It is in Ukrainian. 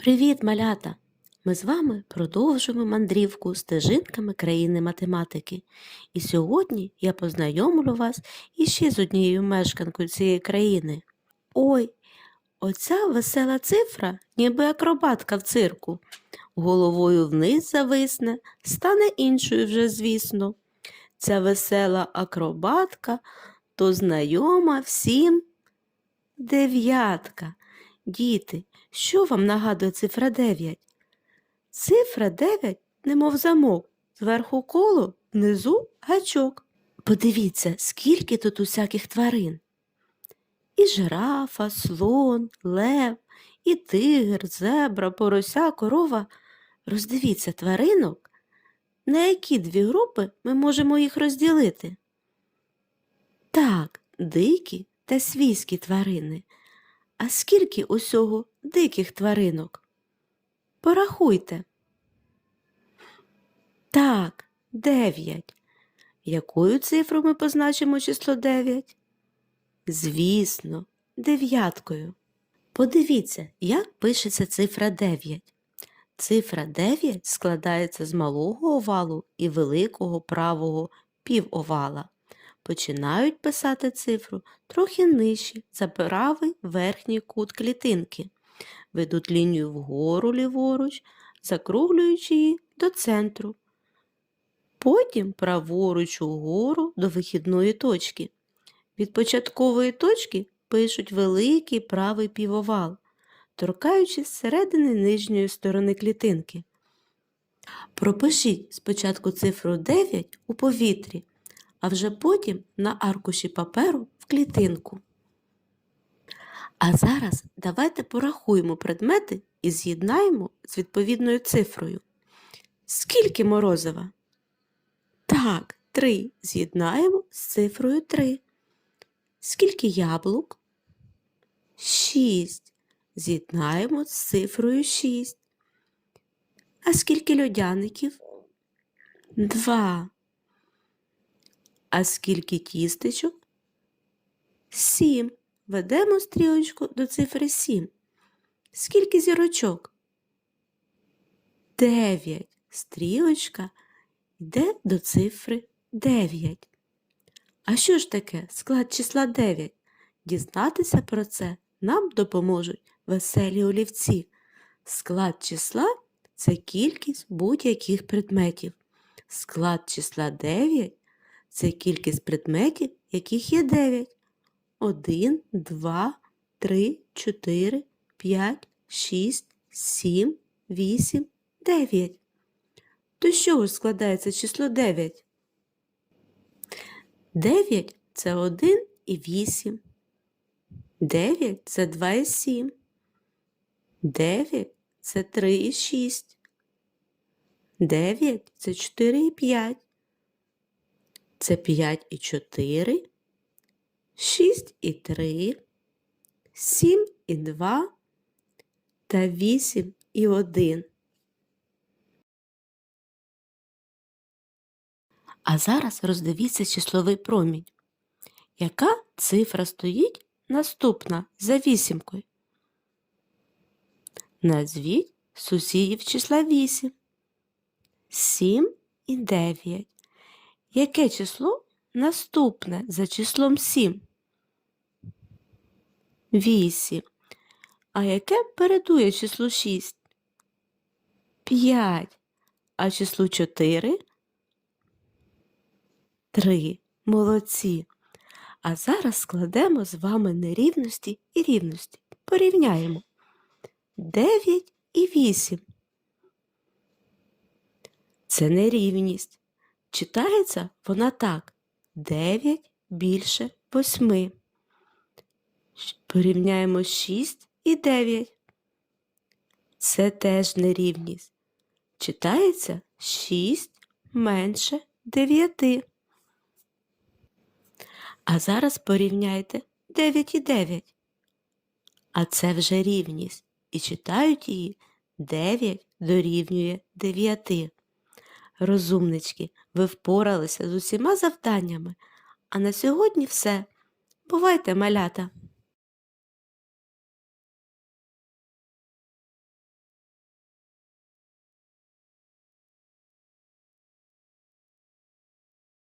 Привіт, малята! Ми з вами продовжуємо мандрівку стежинками країни математики. І сьогодні я познайомлю вас іще з однією мешканкою цієї країни. Ой, оця весела цифра, ніби акробатка в цирку. Головою вниз зависне, стане іншою вже, звісно. Ця весела акробатка то знайома всім дев'ятка. Діти, що вам нагадує цифра 9? Цифра 9, немов замок, зверху коло, внизу гачок. Подивіться, скільки тут усяких тварин. І жирафа, слон, лев, і тигр, зебра, порося, корова. Роздивіться тваринок, на які дві групи ми можемо їх розділити. Так, дикі та свійські тварини. А скільки усього диких тваринок? Порахуйте. Так, дев'ять. Якою цифрою ми позначимо число дев'ять? Звісно, дев'яткою. Подивіться, як пишеться цифра 9. Цифра 9 складається з малого овалу і великого правого півовала. Починають писати цифру трохи нижче за правий верхній кут клітинки. Ведуть лінію вгору ліворуч, закруглюючи її до центру. Потім праворуч угору до вихідної точки. Від початкової точки пишуть великий правий півовал, торкаючись середини нижньої сторони клітинки. Пропишіть спочатку цифру 9 у повітрі, а вже потім на аркуші паперу в клітинку. А зараз давайте порахуємо предмети і з'єднаємо з відповідною цифрою. Скільки морозива? Так, три. З'єднаємо з цифрою 3. Скільки яблук? Шість. З'єднаємо з цифрою 6. А скільки льодяників? Два. А скільки тістечок? Сім. Ведемо стрілочку до цифри 7. Скільки зірочок? Дев'ять. Стрілочка йде до цифри 9. А що ж таке склад числа 9? Дізнатися про це нам допоможуть веселі олівці. Склад числа це кількість будь-яких предметів. Склад числа 9 це кількість предметів, яких є 9. 1, 2, 3, 4, 5, 6, 7, 8, 9. То чого ж складається число 9? 9 це 1 і 8. 9 це 2 і 7. 9 це 3 і 6. 9 це 4 і 5. Це 5 і 4. 6 і 3, 7 і 2 та 8 і 1. А зараз роздивіться числовий промінь. Яка цифра стоїть наступна за вісімкою? Назвіть сусідів числа 8. 7 і 9. Яке число наступне за числом 7? 8. А яке передує числу 6? 5. А числу 4? 3. Молодці. А зараз складемо з вами нерівності і рівності. Порівняємо. 9 і 8. Це нерівність. Читається вона так. 9 більше 8. Порівняємо 6 і 9. Це теж нерівність. Читається 6 менше 9. А зараз порівняйте 9 і 9. А це вже рівність. І читають її 9 дорівнює 9. Розумнички, ви впоралися з усіма завданнями. А на сьогодні все. Бувайте, малята!